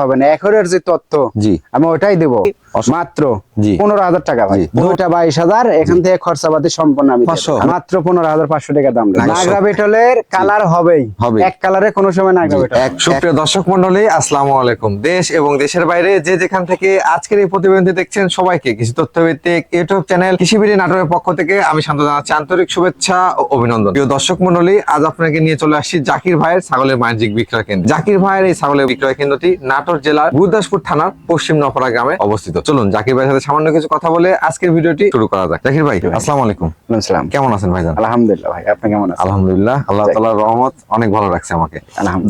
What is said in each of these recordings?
হবে না এখনের যে তথ্য জি। আমি ওটাই দেবো। মাত্র পনেরো হাজার টাকা ভাই। দুইটা বাইশ হাজার এখান থেকে খরচাপাতি সম্পূর্ণ আমি মাত্র পনেরো হাজার পাঁচশো টাকা দাম। নাগরা নাগরা বেটলের কালার হবেই। হবেই। এক কালারে কোনো সময় নাগরা বেটল। সুপ্রিয় দর্শক মন্ডলী আসসালামু আলাইকুম। দেশ এবং দেশের বাইরে যে যেখান থেকে আজকের এই প্রতিবেদনটি দেখছেন সবাইকে কৃষি তথ্যভিত্তিক ইউটিউব চ্যানেল কৃষিবিড়ি নাটকের পক্ষ থেকে আমি শান্ত জানাচ্ছি আন্তরিক শুভেচ্ছা ও অভিনন্দন। প্রিয় দর্শক মন্ডলী আজ আপনাকে নিয়ে চলে আসছি জাকির ভাইয়ের ছাগলের বাণিজ্যিক বিক্রয় কেন্দ্র। জাকির ভাইয়ের এই ছাগলের বিক্রয় কেন্দ্রটি নাটোর জেলার গুরদাসপুর থানার পশ্চিম নপরা গ্রামে অবস্থিত। চলুন জাকির ভাইয়ের সাথে সামান্য কিছু কথা বলে আজকের ভিডিওটি শুরু করা যাক। জাকির ভাই আসসালামু আলাইকুম। সালাম। কেমন আছেন ভাইজান? আলহামদুলিল্লাহ ভাই আপনি কেমন আছেন? আলহামদুলিল্লাহ আল্লাহ তাআলার রহমত অনেক ভালো রাখছে আমাকে।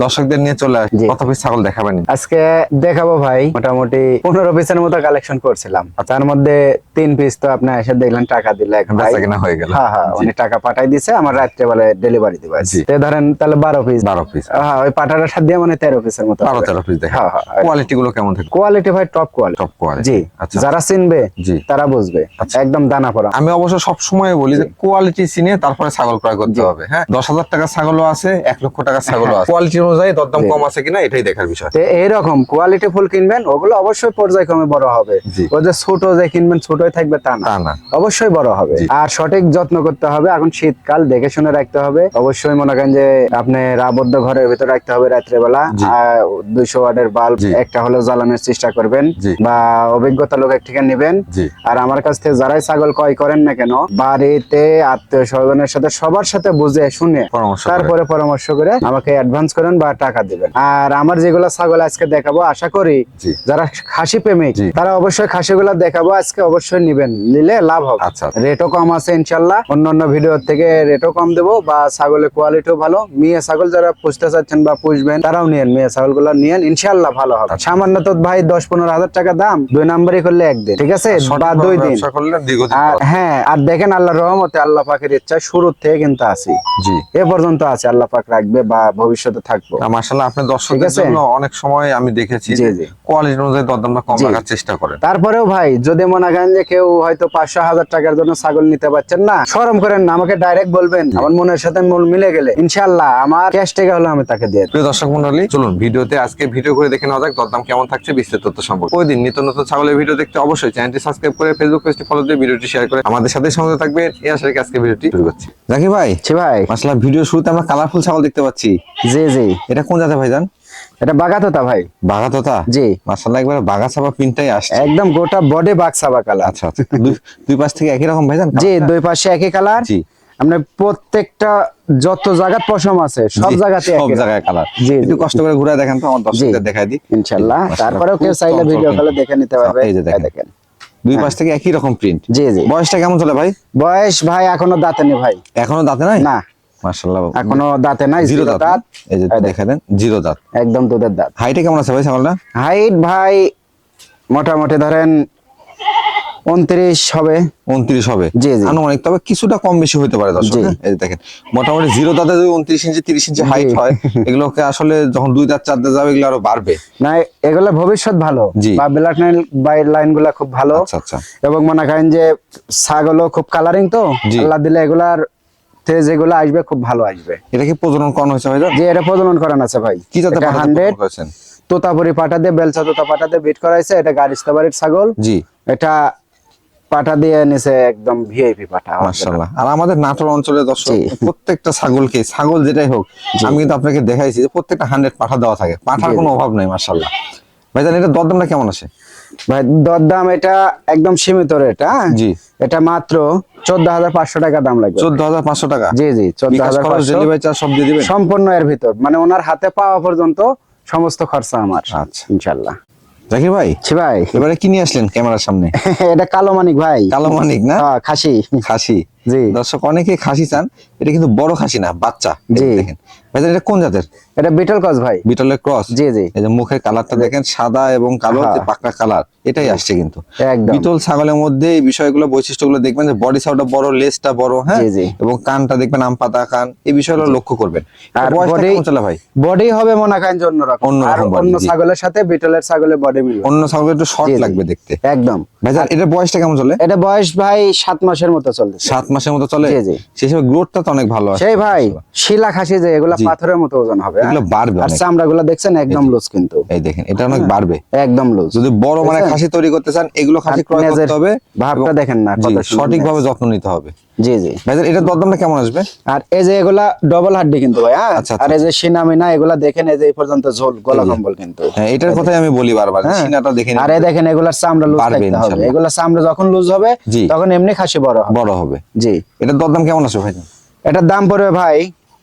দর্শকদের নিয়ে চলে আসি। কত পিস ছাগল দেখাবেন? আজকে দেখাবো ভাই মোটামুটি পনেরো পিসের মতো কালেকশন করছিলাম। তার মধ্যে তিন পিস তো আপনি এসে দেখলেন টাকা দিলে এখন বেচা কিনা হয়ে গেল। হ্যাঁ হ্যাঁ উনি টাকা পাঠাই দিছে আমার রাত্রে বেলায় ডেলিভারি দিবে। তে ধরেন তাহলে বারো পিস বারো পিস হ্যাঁ ওই পাটাটা সাত দিয়ে মানে তেরো পিসের মতো বারো তেরো পিস দেখা হ্যাঁ হ্যাঁ। কোয়ালিটি গুলো কেমন থাকে? কোয়ালিটি ভাই টপ কোয়ালিটি টপ কোয়ালিটি জি আচ্ছা। যারা চিনবে জি। তারা বুঝবে। আচ্ছা। একদম দানা পড়া আমি অবশ্য সব সময় বলি যে কোয়ালিটি চিনে তারপরে ছাগল ক্রয় করতে হবে হ্যাঁ? দশ হাজার টাকার ছাগলও আছে এক লক্ষ টাকার ছাগলও আছে। কোয়ালিটি অনুযায়ী দরদাম কম আছে কিনা এটাই দেখার বিষয়। এইরকম কোয়ালিটি ফুল কিনবেন ওগুলো অবশ্যই পর্যায়ক্রমে বড় হবে। যে ছোট যে কিনবেন ছোটই থাকবে তা না। অবশ্যই বড় হবে। আর সঠিক যত্ন করতে হবে এখন শীতকাল দেখে শুনে রাখতে হবে। অবশ্যই মনে করেন যে আপনি আবদ্ধ ঘরের ভিতরে রাখতে হবে রাত্রে বেলা জি। দুইশো ওয়াটের বাল্ব একটা হলে জ্বালানোর চেষ্টা করবেন বা অভিজ্ঞতা লোক থেকে নেবেন। আর আমার কাছ থেকে যারাই ছাগল ক্রয় করেন না কেন বাড়িতে আত্মীয় স্বজনের সাথে সবার সাথে বুঝে শুনে তারপরে পরামর্শ করে আমাকে অ্যাডভান্স করেন বা টাকা দিবেন। আর আমার যেগুলো ছাগল আজকে দেখাবো আশা করি যারা খাসি প্রেমিক তারা অবশ্যই খাসি খাসিগুলো দেখাবো আজকে অবশ্যই নিবেন। নিলে লাভ হবে। আচ্ছা রেটও কম আছে ইনশাল্লাহ। অন্যান্য ভিডিও থেকে রেটও কম দেবো বা ছাগলের কোয়ালিটিও ভালো। মেয়ে ছাগল যারা পুষতে চাচ্ছেন বা পুষবেন তারাও নিয়েন। মেয়ে ছাগলগুলো নিয়েন ইনশাল্লাহ ভালো হবে। সামান্য তো ভাই দশ পনেরো হাজার টাকা দাম দুই নাম্বারই করলে একদিন ঠিক আছে? বা দুই দিন। ব্যবসা করলে দীর্ঘদিন আর হ্যাঁ আর দেখেন আল্লাহর রহমতে আল্লাহ পাকের ইচ্ছা থেকে কিন্তু আছি। জি। এ পর্যন্ত আছে আল্লাহ পাক রাখবে বা ভবিষ্যতে থাকব। দর্শকদের জন্য অনেক সময় আমি দেখেছি জি, জি। কোয়ালিটি অনুযায়ী দরদামটা কম রাখার চেষ্টা করেন। তারপরেও ভাই যদি মনে করেন যে কেউ হয়তো পাঁচশো হাজার টাকার জন্য ছাগল নিতে পারছেন না সরম করেন না আমাকে ডাইরেক্ট বলবেন। আমার মনের সাথে মিলে গেলে ইনশাল্লাহ আমার ক্যাশ টাকা হলে আমি তাকে দিয়ে। প্রিয় দর্শক মন্ডলী চলুন ভিডিওতে আজকে ভিডিও করে দেখে নেওয়া যাক দরদাম কেমন থাকছে বিস্তারিত তথ্য সম্পর্কে। ওই দিন নিত্য নতুন ছাগলের ভিডিও দেখতে অবশ্যই চ্যানেলটি সাবস্ক্রাইব করে ফেসবুক পেজটি ফলো দিয়ে ভিডিওটি শেয়ার করে আমাদের সাথে সঙ্গে থাকবে এই আশা রেখে আজকে ভিডিওটি শুরু করছি। জাকি ভাই? ছি ভাই। মাসলা ভিডিও শুরুতে আমরা কালারফুল ছাগল দেখতে পাচ্ছি। জি জি। এটা কোন জাতের ভাইজান এটা বাগাতোতা ভাই। বাঘা তোতা জি। মাসাল্লাহ একবার বাঘা ছাপা প্রিন্টটাই আসছে। একদম গোটা বডি বাক্সাবা কালার আচ্ছা আচ্ছা। দুই- দুই পাশ থেকে একই রকম ভাইজান জি দুই পাশে একই কালার জি। আপনার প্রত্যেকটা যত জায়গাত পশম আছে সব জায়গাতে সব জায়গায় কালার জি। একটু কষ্ট করে ঘুরে দেখেন তো আমার দর্শকদের দেখাই দিই। ইনশাল্লাহ। মাশাআল্লাহ, তারপরেও কেউ চাইলে ভিডিও কলে দেখে নিতে পারবে। এই যে দেখেন। দুই পাশ থেকে একই রকম প্রিন্ট জি জি। বয়সটা কেমন চলে ভাই? বয়স ভাই এখনও দাঁতে নেই ভাই। এখনও দাঁতে নাই? না। মাশাল্লাহ এখনও দাঁতে নাই জিরো দাঁত। এই যে দেখা দেন জিরো দাঁত। একদম দুধের দাঁত। হাইটে কেমন আছে ভাই ছাগলটা হাইট ভাই মোটামুটি ধরেন উনত্রিশ হবে। উনত্রিশ হবে। জি, জি। আনুমানিক তবে কিছুটা কম বেশি হতে পারে দর্শক হ্যাঁ? এই যে দেখেন মোটামুটি জিরো দাঁতে যদি উনত্রিশ ইঞ্চি তিরিশ ইঞ্চি হাইট হয় এগুলোকে আসলে যখন দুই দাঁত চার দাঁত যাবে এগুলো আরও বাড়বে। না এগুলো ভবিষ্যৎ ভালো। বা ব্ল্যাক লাইন বাই লাইনগুলা খুব ভালো। আচ্ছা আচ্ছা। এবং মনে করেন যে ছাগলও খুব কালারিং তো আল্লাহ দিলে এগুলার তে যেগুলো আসবে খুব ভালো আসবে। এটা কি প্রজনন করানো হয়েছে ভাই যে এটা প্রজনন করান আছে ভাই। কি জাতের হান্ড্রেড তোতাপুরি পাটা দিয়ে বেলচা তোতা পাটা দিয়ে বিট করাইছে এটা গারিস্তাবাড়ির ছাগল। জি। এটা পাটা দিয়ে নিছে একদম ভিআইপি পাটা মাশাআল্লাহ। আর আমাদের নাটোর অঞ্চলের দর্শক প্রত্যেকটা ছাগলকে ছাগল যেটাই হোক আমি কিন্তু আপনাকে দেখাইছি যে প্রত্যেকটা হান্ড্রেড পাঠা দেওয়া থাকে। পাঠার কোনো অভাব নাই মাশাআল্লাহ। ভাইজান এটা দরদামটা কেমন আছে? ভাই দরদাম এটা একদম সীমিত রেট হ্যাঁ? জি। এটা মাত্র চোদ্দ হাজার পাঁচশো টাকা দাম লাগবে। চোদ্দ হাজার পাঁচশো টাকা? জি জি চোদ্দ হাজার পাঁচশো। ডেলিভারি চার্জ সব দিয়ে দিবেন? সম্পূর্ণ এর ভিতর মানে ওনার হাতে পাওয়া পর্যন্ত সমস্ত খরচা আমার আচ্ছা। ইনশাল্লাহ জাকির ভাই? জি ভাই। এবারে কি নিয়ে আসলেন ক্যামেরার সামনে? এটা কালো মানিক ভাই। কালো মানিক না? হ্যাঁ, খাসি। খাসি। জি। দর্শক অনেকে খাসি চান এটা কিন্তু বড় খাসি না বাচ্চা। দেখেন। ভাই এটা কোন জাতের? এটা বিটল কস ভাই। বিটলের ক্রস? জি জি। এই যে মুখের কালারটা দেখেন সাদা এবং কালো হ্যাঁ। যে পাকড়া কালার এটাই আসছে কিন্তু। একদম। বিটল ছাগলের মধ্যে এই বিষয়গুলো বৈশিষ্ট্যগুলো দেখবেন যে বডি সাউটা বড় লেজটা বড় হ্যাঁ? জি, জি। এবং কানটা দেখবেন আম পাতা কান এই বিষয়গুলো লক্ষ্য করবেন। আর কেমন চলে ভাই? বডি হবে মনে করেন যে অন্যরকম। অন্যরকম আর অন্য ছাগলের সাথে বিটলের ছাগলের বডি মিলবে। অন্য ছাগলের একটু শর্ট। লাগবে দেখতে। একদম। ভাইজান এটার বয়সটা কেমন চলে? এটা বয়স ভাই সাত মাসের মতো চলতেছে। সাত মাসের মতো চলে? জি, জি। সেই হিসেবে গ্রোথটা তো অনেক ভালো আছে সেই ভাই শিলা খাসি যে এগুলা পাথরের মতো ওজন হবে? এগুলো বাড়বে আর দেখছেন একদম লুজ কিন্তু। এই দেখেন এটা অনেক বাড়বে। একদম লুজ যদি বড় মানে খাসি তৈরি করতে চান এগুলো খাসি ক্রয় করতে হবে। ভাবটা দেখেন না জি, কত সঠিকভাবে যত্ন নিতে হবে। জি জি। ভাইজান এটার দরদামটা কেমন আসবে? আর এই যে এগুলা ডবল হাড্ডি কিন্তু ভাই হ্যাঁ? আচ্ছা, আর এই যে সিনা মিনা এগুলা দেখেন এই যে এই পর্যন্ত ঝোল গলা কম্বল কিন্তু। হ্যাঁ এটার কথাই আমি বলি বারবার হ্যাঁ। সিনাটা দেখে নিন, আর এই দেখেন এগুলার চামড়া লুজ থাকতে হবে। এগুলা চামড়া যখন লুজ হবে তখন এমনি খাসি বড় হবে। বড় হবে। জি। এটার দরদাম কেমন আসবে ভাইজান? এটার দাম পড়বে ভাই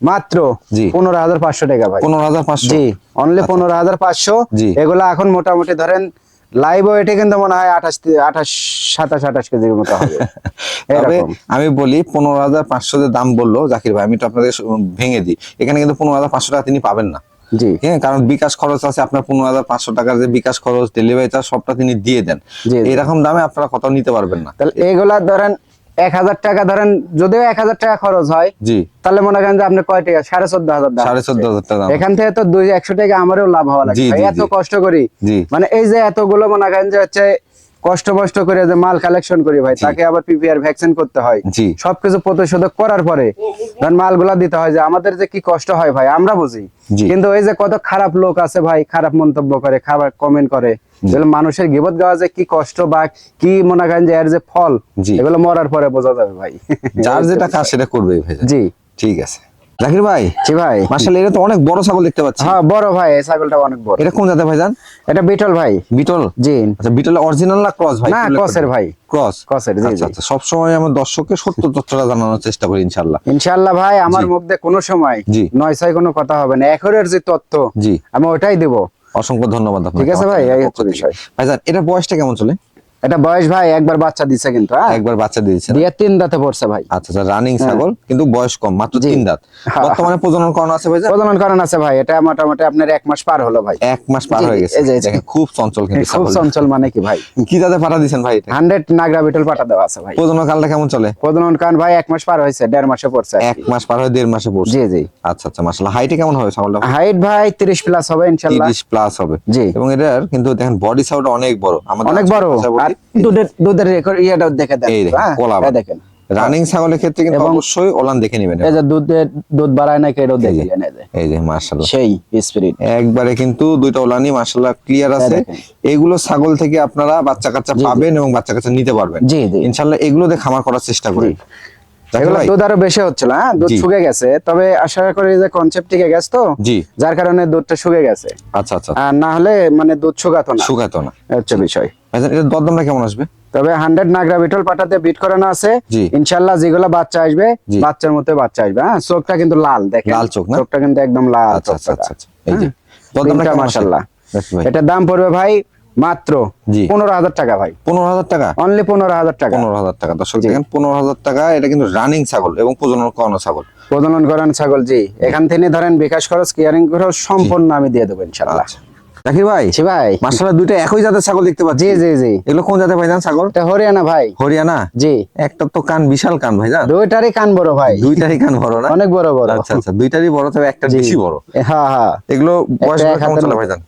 মাত্র জি। পনেরো হাজার পাঁচশো টাকা ভাই। পনেরো হাজার পাঁচশো। জি অনলি পনেরো হাজার পাঁচশো। জি। এগুলা এখন মোটামুটি ধরেন লাইভ ওয়েটে কিন্তু মনে হয় আঠাশ আঠাশ সাতাশ আঠাশ কেজির মতো হবে। তবে আমি বলি পনেরো হাজার পাঁচশো যে দাম বলল জাকির ভাই আমি তো আপনাদের ভেঙে দিই। এখানে কিন্তু পনেরো হাজার পাঁচশো টাকা তিনি পাবেন না। জি। হ্যাঁ কারণ বিকাশ খরচ আছে আপনার পনেরো হাজার পাঁচশো টাকার যে বিকাশ খরচ ডেলিভারি চার্জ সবটা তিনি দিয়ে দেন। এরকম দামে আপনারা কোথাও নিতে পারবেন না। তাহলে এগুলা ধরেন এক হাজার টাকা ধরেন যদিও এক হাজার টাকা খরচ হয় জি। তাহলে মনে করেন যে আপনি কয় টাকা? সাড়ে চোদ্দ হাজার সাড়ে চোদ্দ হাজার টাকা। এখান থেকে তো দুই একশো টাকা আমারও লাভ হওয়া লাগে। এত কষ্ট করি। মানে এই যে এতগুলো মনে করেন যে হচ্ছে কষ্ট মষ্ট করে যে মাল কালেকশন করি ভাই তাকে আবার পিপিআর ভ্যাকসিন করতে হয়। সবকিছু প্রতিশোধক করার পরে ধর মালগুলা দিতে হয় যে আমাদের যে কি কষ্ট হয় ভাই আমরা বুঝি। কিন্তু এই যে কত খারাপ লোক আছে ভাই খারাপ মন্তব্য করে খাবার কমেন্ট করে মানুষের গিবত গাওয়া যে কি কষ্ট বা কি মনে করেন যে এর যে ফল। এগুলো মরার পরে বোঝা যাবে ভাই। যার যেটা কাজ সেটা করবে ভাই। জি। ঠিক আছে। জাকির ভাই? জি ভাই। এটা তো অনেক বড় ছাগল দেখতে পাচ্ছি। হ্যাঁ বড় ভাই এই ছাগলটা অনেক বড়। এটা কোন জাতের ভাইজান এটা বিটল ভাই। বিটল? জি। আচ্ছা বিটল অরিজিনাল না ক্রস ভাই? না কসের ভাই। ক্রস কসের জি আচ্ছা আচ্ছা সবসময় আমার দর্শককে সত্য তথ্যটা জানানোর চেষ্টা করি ইনশাল্লাহ ইনশাআল্লাহ ভাই আমার দিয়ে কোনো সময় জি। নয় ছয় কোনো কথা হবে না। এখরের যে তথ্য জি। আমি ওটাই দেব। অসংখ্য ধন্যবাদ আপনাকে। ঠিক আছে ভাই। ভাইজান এটা বয়সটা কেমন চলে? এটা বয়স ভাই একবার বাচ্চা দিছে কিন্তু হ্যাঁ? একবার বাচ্চা দিয়েছেন দিয়ে তিন দাঁতে পড়ছে ভাই। আচ্ছা আচ্ছা রানিং ছাগল কিন্তু বয়স কম মাত্র তিন দাঁত। হ্যাঁ। বর্তমানে প্রজনন করানো আছে ভাইজান? প্রজনন করেন আছে ভাই এটা মোটামুটি আপনার এক মাস পার হলো ভাই। এক মাস পার হয়ে গেছে। খুব চঞ্চল কিন্তু খুব চঞ্চল মানে কি ভাই? কি জাতে পাঠা দিয়েছেন ভাই হান্ড্রেড নাগরা বিটল পাঠা দেওয়া আছে ভাই। প্রজনন কালটা কেমন চলে? প্রজনন কারণ ভাই এক মাস পার হয়েছে দেড় মাসে পড়ছে এক মাস পার হয়ে দেড় মাসে পড়ছে। জি জি। আচ্ছা আচ্ছা মাসাল্লাহ হাইটে কেমন হবে ছাগলটা? হাইট ভাই তিরিশ প্লাস হবে ইনশাল্লাহ। তিরিশ প্লাস হবে। জি। এবং এটার কিন্তু দেখেন বডি সাউন্ড অনেক বড়। আমাদের অনেক বড় আর বডি দুধের দুধের রেকর্ড ইয়েটাও দেখে দেন। এই দেখেন, হ্যাঁ, রানিং ছাগলের ক্ষেত্রে কিন্তু অবশ্যই ওলান দেখে নেবেন। এই যে দুধের দুধ বাড়ায় দেখে নেন, এই যে। মার্শাল্লাহ সেই স্পিরিট একবারে কিন্তু দুইটা ওলানি মার্শাল্লাহ ক্লিয়ার আছে। এগুলো ছাগল থেকে আপনারা বাচ্চা কাচ্চা পাবেন এবং বাচ্চা কাচ্চা নিতে পারবেন। জি। ইনশাল্লাহ এগুলো দিয়ে খামার করার চেষ্টা করি দুধ আরও বেশি হচ্ছিল হ্যাঁ? দুধ শুকে গেছে। তবে আশা করি যে কনসেপ্ট টিকে গেছে তো। জি। যার কারণে দুধটা শুকে গেছে। আচ্ছা আচ্ছা। আর না হলে মানে দুধ শুকাতো না। শুকাতো না। হচ্ছে বিষয়। ভাইজান এটার দরদামটা কেমন আসবে? তবে হান্ড্রেড নাগরা বিটল পাটাতে বিট করানো আছে। ইনশাল্লাহ যেগুলো বাচ্চা আসবে বাচ্চার মতো বাচ্চা আসবে হ্যাঁ? চোখটা কিন্তু লাল দেখেন। লাল চোখ না? চোখটা কিন্তু একদম লাল আচ্ছা আচ্ছা। আচ্ছা। এই যে হ্যাঁ। দরদামটা তিনটা কেমন আসবে মাশাআল্লাহ। দেখি দাম পড়বে ভাই মাত্র পনেরো হাজার টাকা ভাই। পনেরো হাজার টাকা? অনলি পনেরো হাজার টাকা। পনেরো হাজার টাকা। দর্শক দেখেন পনেরো হাজার টাকা এটা কিন্তু রানিং ছাগল এবং প্রজনন করানো ছাগল। প্রজনন করান ছাগল জি। এখান থেকে ধরেন বিকাশ খরচ কেয়ারিং খরচ সম্পূর্ণ আমি দিয়ে দেবো ইনশাল্লাহ জাকির ভাই? জি ভাই। মাশাআল্লাহ দুইটা একই জাতের ছাগল দেখতে পাচ্ছি। জি জি জি। এগুলো কোন জাতের ভাইজান ছাগল? এটা হরিয়ানা ভাই। হরিয়ানা? জি। একটা তো কান বিশাল কান ভাইজান দুইটারই কান বড় ভাই। দুইটারই কান বড় না? অনেক বড় বড়। আচ্ছা আচ্ছা দুইটারই বড় তবে একটা। বেশি বড়। হ্যাঁ হ্যাঁ। এগুলো বয়স কেমন চলে ভাইজান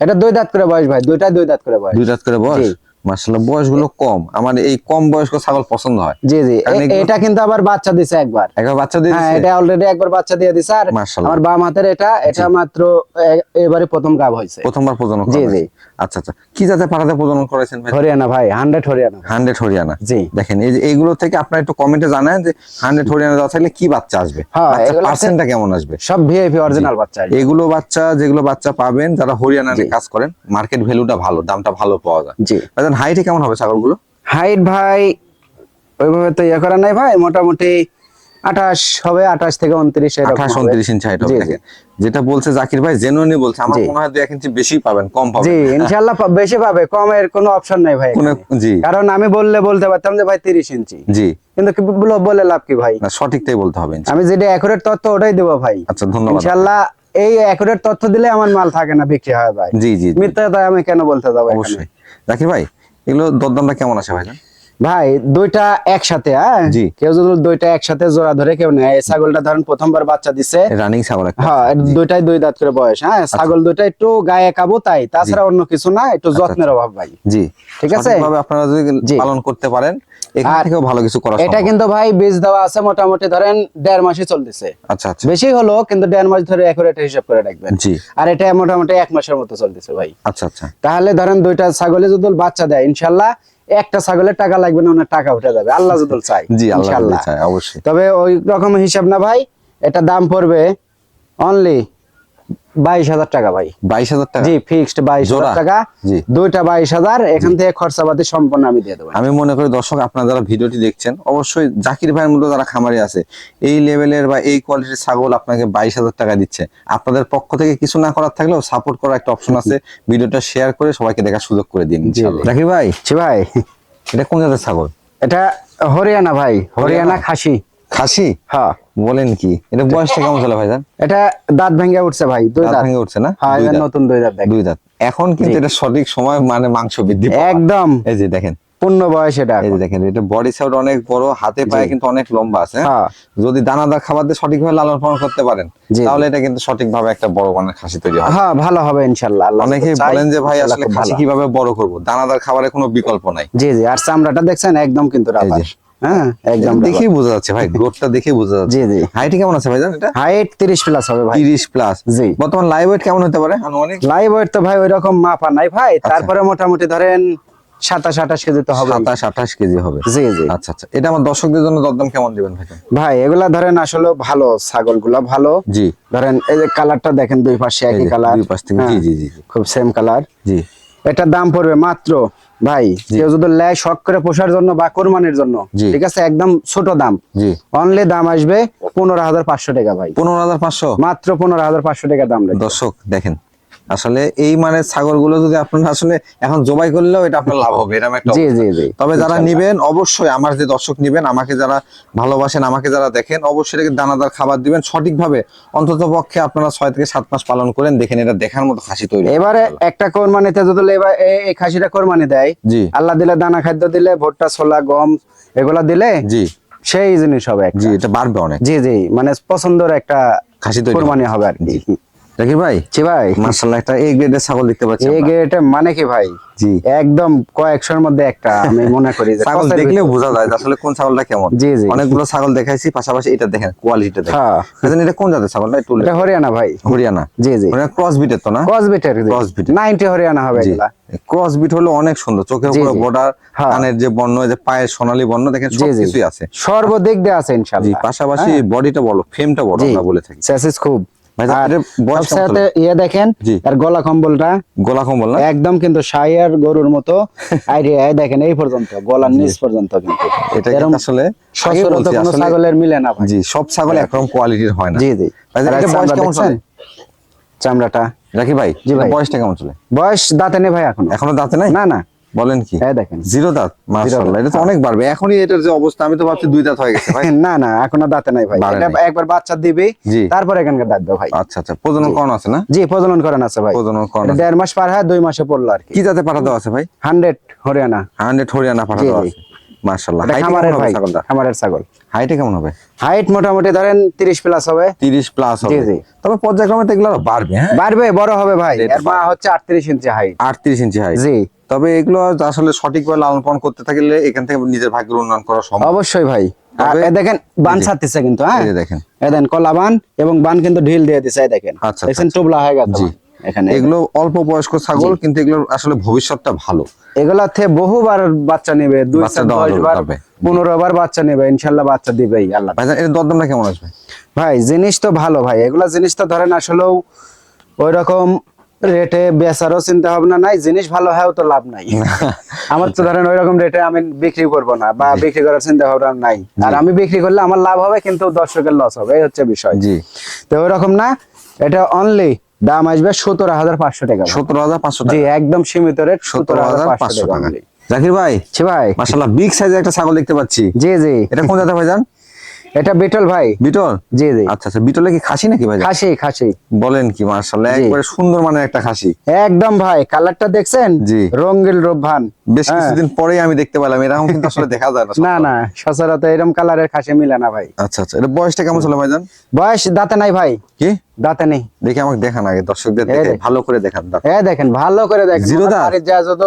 এটা দুই দাঁত করে বয়স ভাই দুইটাই দুই দাঁত করে বয়স। দুই দাঁত করে বয়স? জি। বয়সগুলো বয়সগুলো কম। আমার এই কম বয়স্ক ছাগল পছন্দ হয়। জি জি। এটা কিন্তু আবার বাচ্চা দিছে একবার। একবার বাচ্চা দিয়ে হ্যাঁ এটা অলরেডি একবার বাচ্চা দিয়ে দিছে। আর আমার বাম হাতের এটা এটা মাত্র এবারে প্রথম গাব হয়েছে। প্রথমবার প্রজনন জি, জি। আচ্ছা আচ্ছা। কি জাতের পাঠাতে প্রজনন করেছেন ভাই? হরিয়ানা ভাই হান্ড্রেড হরিয়ানা। হান্ড্রেড হরিয়ানা। জি। দেখেন এই যে এইগুলো থেকে আপনারা একটু কমেন্টে জানান যে হান্ড্রেড হরিয়ানা দেওয়া থাকলে কি বাচ্চা আসবে? হ্যাঁ, পার্সেন্টটা কেমন আসবে? সব ভিআইপি অরিজিনাল বাচ্চা এগুলো। বাচ্চা যেগুলো বাচ্চা পাবেন যারা হরিয়ানাতে কাজ করেন মার্কেট ভ্যালুটা ভালো দামটা ভালো পাওয়া যায়। জি। হাইটে কেমন হবে ছাগলগুলো? হাইট ভাই ওইভাবে তো ইয়ে করা নাই ভাই মোটামুটি আঠাশ হবে আঠাশ থেকে উনত্রিশ আঠাশ। উনত্রিশ ইঞ্চি হাইট হবে যেটা বলছে জাকির ভাই জেনুইনলি বলছে। আমার মনে হয় এক ইঞ্চি বেশি পাবেন কম পাবেন। জি ইনশাল্লাহ বেশি পাবে কমের কোনো অপশন নাই ভাই জি। কারণ আমি বললে বলতে পারতাম যে ভাই তিরিশ ইঞ্চি জি। কিন্তু বলে- লাভ কি ভাই? না সঠিকটাই বলতে হবে আমি যেটা অ্যাকুরেট তথ্য ওটাই দেবো ভাই। আচ্ছা ধন্যবাদ ইনশাল্লাহ এই অ্যাকুরেট তথ্য দিলে আমার মাল থাকে না বিক্রি হয় ভাই। জি জি মিথ্যা আমি কেন বলতে যাব অবশ্যই। জাকির ভাই এগুলো দরদামটা কেমন আছে ভাইজান? ভাই দুইটা একসাথে হ্যাঁ? জি। কেউ যদি দুইটা একসাথে জোড়া ধরে কেউ নেয়। ছাগলটা ধরেন প্রথমবার বাচ্চা দিছে। রানিং ছাগল হ্যাঁ দুইটাই দুই দাঁত করে বয়স হ্যাঁ? আচ্ছা। ছাগল দুইটা একটু গায়ে কাবো তাই। তাছাড়া অন্য কিছু না একটু যত্নের অভাব ভাই। জি। ঠিক আছে? আপনারা যদি পালন করতে পারেন এখান থেকেও ভালো কিছু করা এটা কিন্তু ভাই বীজ দেওয়া আছে মোটামুটি ধরেন দেড় মাসই চলতেছে। আচ্ছা আচ্ছা। বেশি হলো কিন্তু দেড় মাস ধরে একুরেট হিসাব করে রাখবেন। জি। আর এটা মোটামুটি এক মাসের মতো চলতেছে ভাই। আচ্ছা আচ্ছা। তাহলে ধরেন দুইটা ছাগলে যদি বাচ্চা দেয় ইনশাল্লাহ একটা ছাগলের টাকা লাগবে না ওনার টাকা উঠে যাবে। আল্লাহ যদি চাই জি আল্লাহ চাই অবশ্যই। তবে ওই রকম হিসাব না ভাই এটা দাম পড়বে অনলি বাইশ হাজার টাকা ভাই। বাইশ হাজার টাকা? জি ফিক্সড বাইশ হাজার? টাকা। জি। দুইটা বাইশ হাজার এখান থেকে খরচাপাতি সম্পূর্ণ আমি দিয়ে দেবো। আমি মনে করি দর্শক আপনারা যারা ভিডিওটি দেখছেন অবশ্যই জাকির ভাইয়ের মতো যারা খামারি আছে এই লেভেলের বা এই কোয়ালিটির ছাগল আপনাকে বাইশ হাজার টাকা দিচ্ছে। আপনাদের পক্ষ থেকে কিছু না করার থাকলেও সাপোর্ট করার একটা অপশন আছে। ভিডিওটা শেয়ার করে সবাইকে দেখার সুযোগ করে দিন। জাকির ভাই? জি ভাই। এটা কোন জাতের ছাগল? এটা হরিয়ানা ভাই হরিয়ানা খাসি। খাসি? হ্যাঁ। বলেন কি। এটা বয়সটা কেমন চলে ভাইজান? এটা দাঁত ভেঙে উঠছে ভাই দুই দাঁত ভেঙে উঠছে না? হ্যাঁ নতুন দুই দাঁত দুই দাঁত। এখন কিন্তু এটা সঠিক সময় মানে মাংস বৃদ্ধি একদম। এই যে দেখেন। পূর্ণ বয়স এটা এই দেখেন এটা বডি সাইড অনেক বড় হাতে পায়ে কিন্তু অনেক লম্বা আছে হ্যাঁ? হ্যাঁ। যদি দানাদার খাবার দিয়ে সঠিকভাবে লালন পালন করতে পারেন তাহলে এটা কিন্তু সঠিকভাবে একটা বড় মানের খাসি তৈরি হবে। হ্যাঁ ভালো হবে ইনশাল্লাহ আল্লাহ অনেকেই বলেন যে ভাই আসলে খাসি কীভাবে বড় করব? দানাদার খাবারের কোনো বিকল্প নাই। জি জি। আর চামড়াটা দেখছেন? একদম কিন্তু রাবার। হ্যাঁ? একদম দেখেই বোঝা যাচ্ছে ভাই গ্রোথটা দেখেই বোঝা যাচ্ছে। জি জি। হাইট কেমন আছে ভাইজান এটা? হাইট তিরিশ প্লাস হবে ভাই। তিরিশ প্লাস জি। বর্তমান লাইভ ওয়েট কেমন হতে পারে? আনুমানিক? লাইভ ওয়েট তো ভাই ওই মাপা নাই ভাই। তারপরে মোটামুটি ধরেন সাতাশ আঠাশ কেজি তো হবে। সাতাশ আঠাশ কেজি হবে। জি জি। আচ্ছা আচ্ছা। এটা আমার দর্শকদের জন্য দরদাম কেমন দিবেন ভাই? ভাই এগুলা ধরেন আসলে ভালো ছাগলগুলা ভালো। জি। ধরেন এই যে কালারটা দেখেন দুই পাশে একই কালার দুই পাশ থেকে জি জি জি জি, খুব সেম কালার জি। এটার দাম পড়বে মাত্র ভাই কেউ যদি লেয় শখ করে পোষার জন্য বা কোরবানির জন্য ঠিক আছে একদম ছোট দাম। জি। অনলি দাম আসবে পনেরো হাজার পাঁচশো টাকা ভাই। পনেরো হাজার পাঁচশো? মাত্র পনেরো হাজার পাঁচশো টাকা দাম দর্শক দেখেন আসলে এই মানে ছাগলগুলো যদি আপনারা আসলে এখন জবাই করলেও এটা আপনার লাভ হবে এরকম একটা জি জি জি। তবে যারা নিবেন অবশ্যই আমার যে দর্শক নিবেন আমাকে যারা ভালোবাসেন আমাকে যারা দেখেন অবশ্যই এটাকে দানাদার খাবার দিবেন। সঠিকভাবে অন্তত পক্ষে আপনারা ছয় থেকে সাত মাস পালন করেন দেখেন এটা দেখার মতো খাসি তৈরি এবারে একটা কোরবানিতে যদি এবার এই খাসিটা কোরবানি দেয় জি। আল্লাহ দিলে দানা খাদ্য দিলে ভুট্টা ছোলা গম এগুলা দিলে জি। সেই জিনিস হবে জি এটা বাড়বে অনেক। জি জি মানে পছন্দের একটা খাসি তৈরি কোরবানি হবে। আর কি। দেখি ভাই? জি ভাই। একটা এ গ্রেডের ছাগল দেখতে পাচ্ছি আমরা। মানে কি ভাই? জি। একদম কয়েকশোর মধ্যে একটা আমি মনে করি যে ছাগল দেখলে বোঝা যায় আসলে কোন ছাগলটা কেমন। জি জি। অনেকগুলো ছাগল দেখাইছি পাশাপাশি এটা দেখেন কোয়ালিটিটা দেখেন। হ্যাঁ। এটা কোন জাতের একটু এটা হরিয়ানা ভাই। হরিয়ানা। জি জি। ক্রস বিটের তো না? ক্রস বিটের Cross breed। নাইনটি হরিয়ানা হবে এগুলা। ক্রস বিট হলো অনেক সুন্দর। চোখের উপরে বর্ডার হ্যাঁ। কানের যে বর্ণ যে পায়ের সোনালী বর্ণ দেখেন। সবকিছুই আছে। সর্বদিক দিয়ে আছে ইনশাআল্লাহ পাশাপাশি বডিটা বলো ফ্রেমটা বড়। আমরা বলে থাকি। স্যাসিস খুব। ইয়ে দেখেন জি। গলা কম্বলটা। গলা কম্বল না? একদম কিন্তু সাইয়ার গরুর মতো। দেখেন এই পর্যন্ত গলার নিচ পর্যন্ত কিন্তু। এটা আসলে সচরাচর কোনো ছাগলের মিলে না জি সব ছাগল একরকম কোয়ালিটির হয় না। জি জি? চামড়াটা। রাখি ভাই জি ভাই। বয়সটা কেমন চলে? বয়স দাঁতে নেই ভাই এখন। এখনও দাঁতে নাই? না না। বলেন কি? এই দেখেন। জিরো দাঁত? মাশাআল্লাহ এটা তো অনেক বাড়বে। এখনই এটার যে অবস্থা আমি তো ভাবছি দুই দাঁত হয়ে গেছে ভাই। না না এখনও দাঁতে নাই ভাই। এটা একবার বাচ্চা দিবে তারপর এখানকার দাঁত দেবে ভাই। আচ্ছা আচ্ছা প্রজনন আছে না? জি প্রজনন আছে ভাই। প্রজনন দেড় মাস পার হয় দুই মাসে পড়ল আর কি। জাতে পাঠাতে আছে ভাই? হান্ড্রেড হরিয়ানা। হান্ড্রেড হরিয়ানা পাঠাতে জি, জি। আছে। মাশাআল্লাহ। এটা কেমন হবে ছাগলটা? খামারের ছাগল। হাইটে কেমন হবে? হাইট মোটামুটি ধরেন তিরিশ প্লাস হবে। তিরিশ প্লাস হবে। জি, জি। তবে পর্যায়ক্রমে এগুলো বাড়বে হ্যাঁ? বাড়বে বড় হবে ভাই। এর মা হচ্ছে আটত্রিশ ইঞ্চি হাইট আটত্রিশ ইঞ্চি হাইট জি। তবে এগুলো আসলে সঠিকভাবে লালন পালন করতে থাকলে এখান থেকে নিজের ভাগ্যের উন্নয়ন করা সম্ভব। অবশ্যই ভাই। দেখেন বান ছাড়তেছে কিন্তু হ্যাঁ? দেখেন। এ কলা বান এবং বান কিন্তু ঢিল দিয়ে দিছে দেখেন। আচ্ছা, দেখছেন টুবলা হয়ে গেছে জি। এখানে। এগুলো অল্প বয়স্ক ছাগল কিন্তু এগুলো আসলে ভবিষ্যৎটা ভালো। এগুলা থেকে বহুবার বাচ্চা নেবে দুই বার পনেরো বার বাচ্চা নেবে ইনশাল্লাহ বাচ্চা দিবেই আল্লাহ। ভাই এর দরদামটা কেমন আসবে? ভাই জিনিস তো ভালো ভাই। এগুলা জিনিস তো ধরেন আসলেও ওই রকম রেটে বেচারও চিন্তা ভাবনা নাই জিনিস ভালো হয়েও তো লাভ নাই। আমার তো ধরেন ওই রকম রেটে আমি বিক্রি করব না বা বিক্রি করার চিন্তা ভাবনা নাই। আর আমি বিক্রি করলে আমার লাভ হবে কিন্তু দর্শকের লস হবে এই হচ্ছে বিষয়। জি। তো ওই রকম না এটা অনলি দাম আসবে সতেরো হাজার পাঁচশো টাকা। সতেরো হাজার পাঁচশো জি একদম সীমিত রেট সতেরো হাজার পাঁচশো টাকা। জাকির ভাই ভাই। মাসাল্লাহ বিগ সাইজের একটা ছাগল দেখতে পাচ্ছি। জি জি। এটা কোন জাতের ভাইজান এটা বিটল ভাই। বিটল? জি জি। আচ্ছা আচ্ছা বিটলে কি খাসি নাকি ভাই? খাসি খাসি। বলেন কি মার্শাল্লাহ। একবারে সুন্দর মানের একটা খাসি। একদম ভাই কালারটা দেখছেন? জি। রঙ্গিল রূপভান বেশ হ্যাঁ। কিছুদিন পরেই আমি দেখতে পেলাম এরকম কিন্তু আসলে দেখা যায় না না না সচরাচর এরকম কালারের খাসি মিলে না ভাই। আচ্ছা আচ্ছা এটা বয়সটা কেমন ছিল ভাইজান? বয়স দাঁতে নাই ভাই। কি? দাঁতে নেই। দেখে আমাকে দেখান আগে দর্শকদের দেখে ভালো করে দেখান দাঁত। হ্যাঁ দেখেন ভালো করে দেখেন। জিরো দাঁত? বাড়ির যা যত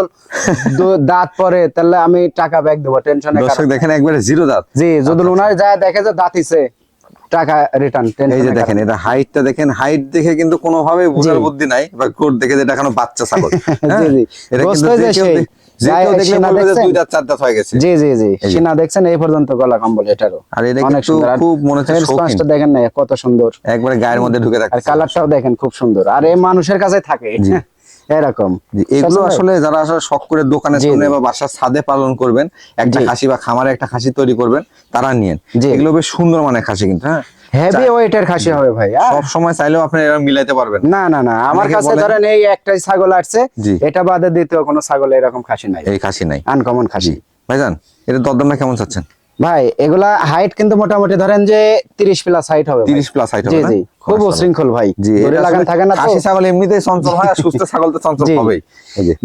দাঁত পরে তাহলে আমি টাকা ব্যাগ দেবো টেনশনে দর্শক দেখেন একবারে জিরো দাঁত। জি যদি ওনার যা দেখে যে দাঁতিছে টাকা রিটার্ন এই যে দেখেন এটা হাইটটা দেখেন হাইট দেখে কিন্তু কোনোভাবে বোঝার বুদ্ধি নাই বা কোট দেখে যে এটা এখনও বাচ্চা ছাগল। হ্যাঁ? জি, জি। এটা কিন্তু জি জি জি। সিনা দেখছেন? এই পর্যন্ত গলা কম্বল এটারও। আর এটা কিন্তু খুব মনে হচ্ছে face দেখেন না কত সুন্দর। একবারে গায়ের মধ্যে ঢুকে আর কালারটাও দেখেন খুব সুন্দর। আর এই মানুষের কাছে থাকে। এরকম। এগুলো আসলে যারা আসলে শখ করে দোকানের জি, বা বাসার ছাদে পালন করবেন একটা। খাসি বা খামারে একটা খাসি তৈরি করবেন তারা নিয়েন। এগুলো বেশ সুন্দর মানে খাসি কিন্তু হ্যাঁ? হেভি ওয়েটের খাসি হবে ভাই। সব সময় চাইলেও আপনি এরা মিলাইতে পারবেন। না না না আমার কাছে ধরেন এই একটাই ছাগল আসছে এটা বাদে দ্বিতীয় কোনো ছাগল এরকম খাসি নাই। এই খাসি নাই। আনকমন খাসি। ভাইজান এটা দরদামটা কেমন চাচ্ছেন? ভাই এগুলা হাইট কিন্তু মোটামুটি ধরেন যে তিরিশ প্লাস হাইট হবে ভাই। তিরিশ প্লাস হাইট হবে জি খুব। উশৃঙ্খল ভাই। ধরে লাগান থাকে না খাসি ছাগল এমনিতেই চঞ্চল হয় আর সুস্থ ছাগল তো চঞ্চল। হবেই।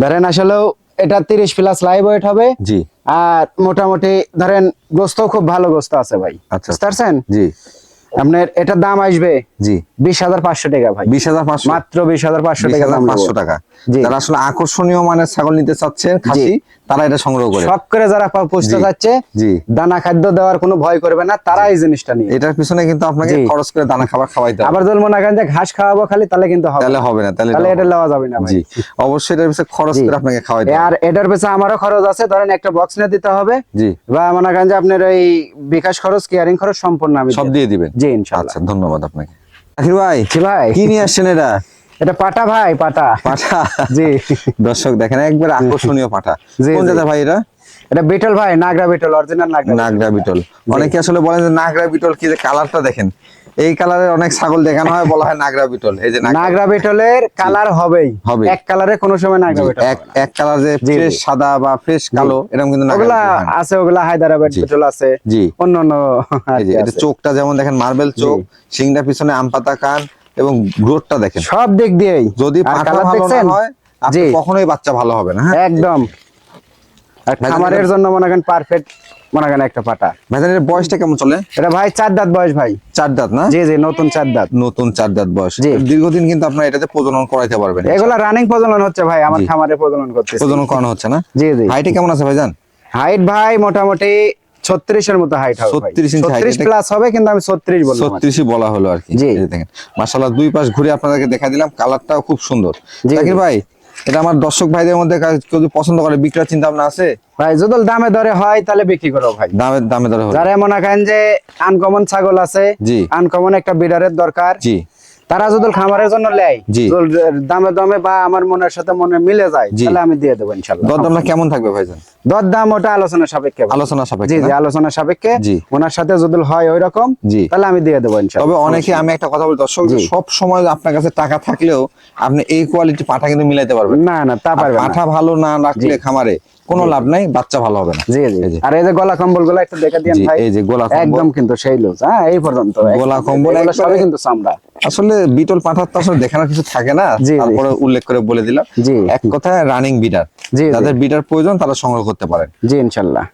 ধরেন আসলেও এটা তিরিশ প্লাস লাইভ ওয়েট হবে। জি। আর মোটামুটি ধরেন গোস্ত খুব ভালো গোস্ত আছে ভাই। আচ্ছা। বুঝতে পারছেন? জি। আপনার এটার দাম আসবে? জি। বিশ হাজার পাঁচশো টাকা ভাই। বিশ হাজার পাঁচশো? মাত্র বিশ হাজার পাঁচশো টাকা পাঁচশো টাকা। যারা আসলে আকর্ষণীয় মানের ছাগল নিতে চাচ্ছেন খাসি তারা এটা সংগ্রহ করে। শখ করে যারা পুষতে জি। দানা খাদ্য দেওয়ার কোনো ভয় করবে না তারা এই জিনিসটা নিয়ে। এটার পিছনে কিন্তু আপনাকে খরচ করে দানা খাবার খাওয়াইতে হবে। আবার যদি মনে করেন যে ঘাস খাওয়াবো খালি তাহলে কিন্তু হবে তাহলে। হবে না তাহলে এটা নেওয়া যাবে না জি। অবশ্যই এটার পিছনে খরচ করে আপনাকে খাওয়াইতে হবে। আর এটার পেছনে আমারও খরচ আছে ধরেন একটা বক্স নিয়ে দিতে হবে। জি। বা মনে করেন যে আপনার এই বিকাশ খরচ কেয়ারিং খরচ সম্পূর্ণ আমি সব দিয়ে দিবেন। দেব। জি ইনশাআল্লাহ আচ্ছা ধন্যবাদ আপনাকে। আখির ভাই জি ভাই। কি নিয়ে আসছেন এটা? এটা পাটা ভাই পাটা। পাটা? জি। দর্শক দেখেন একবার আকর্ষণীয় পাটা। কোন জি। ভাই এটা? এটা বিটল ভাই নাগরা বিটল অরিজিনাল নাগরা নাগরা বিটল। অনেকে আসলে বলেন যে নাগরা বিটল কি যে কালারটা দেখেন। এই কালারের অনেক ছাগল দেখানো হয় বলা হয় নাগরা বিটল। এই যে নাগরা- বিটলের কালার হবেই। হবে এক কালারে কোনো সময় নাগরা বিটল এক এক কালার যে ফ্রেশ সাদা বা ফ্রেশ কালো এরকম কিন্তু নাগরা ওগুলা হয়। আছে ওগুলা হায়দ্রাবাদ বিটল আছে। জি। অন্য অন্য এই যে এটা চোখটা যেমন দেখেন মার্বেল চোখ সিংটা পিছনে আম পাতা কান এবং গ্রোথটা দেখেন। সব দিক দিয়েই। যদি কালার ভালো না হয় আপনি কখনোই বাচ্চা ভালো হবে না হ্যাঁ? একদম। আর খামারের জন্য মনে করেন পারফেক্ট করেন একটা পাটা। ভাইজান এর বয়সটা কেমন চলে? এটা ভাই চার দাঁত বয়স ভাই। চার দাঁত না? জি জি নতুন চার দাঁত। নতুন চার দাঁত বয়স। দীর্ঘদিন কিন্তু আপনার এটাতে প্রজনন করাইতে পারবেন। এগুলা রানিং প্রজনন হচ্ছে ভাই আমার খামারে প্রজনন প্রজনন করানো হচ্ছে না? জি জি। হাইটে কেমন আছে ভাইজান? হাইট ভাই মোটামুটি ছত্রিশের মতো হাইট হবে 36 ছত্রিশ প্লাস হবে কিন্তু আমি ছত্রিশ বললাম আর ছত্রিশই বলা হলো আর কি। জি। দেখেন দুই পাশ ঘুরে আপনাদেরকে দেখা দিলাম কালারটাও খুব সুন্দর। জাকির ভাই এটা আমার দর্শক ভাইদের মধ্যে কেউ পছন্দ করে বিক্রয় চিন্তা ভাবনা আছে? ভাই যদি দামে দরে হয় তাহলে বিক্রি করো ভাই। দামে দামে দরে হয় যারা মনে করেন যে আনকমন ছাগল আছে জি। আনকমন একটা বিডারের দরকার জি। তারা যদি খামারের জন্য লেয় জি। দামে দামে বা আমার মনের সাথে মনে মিলে যায় তাহলে আমি দিয়ে দেবো ইনশাল্লাহ। দরদামটা কেমন থাকবে ভাইজান? দর দাম ওটা আলোচনা সাপেক্ষে আলোচনা সাপেক্ষে জি আলোচনা সাপেক্ষে। জি। ওনার সাথে যদি হয় ওই রকম জি। তাহলে আমি দিয়ে দেবো তবে অনেকে আমি একটা কথা বলি দর্শক সব সময় আপনার কাছে টাকা থাকলেও আপনি এই কোয়ালিটি পাঠা কিন্তু মিলাইতে পারবেন। না না তা পাঠা ভালো না রাখলে খামারে কোনো লাভ নাই বাচ্চা ভালো হবে না। জি জি। আর এই যে গলা কম্বলগুলো একটু দেখে দিন ভাই। এই যে গলা কম্বল। একদম কিন্তু সেই লুজ হ্যাঁ এই পর্যন্ত। গলা কম্বল এগুলো সবই কিন্তু চামড়া। আসলে বিটল পাঠার তো আসলে দেখানোর কিছু থাকে না। তারপরে উল্লেখ করে বলে দিলাম। এক কথায় রানিং জি। যাদের বিডার প্রয়োজন তারা সংগ্রহ করতে পারেন। জি ইনশাল্লাহ।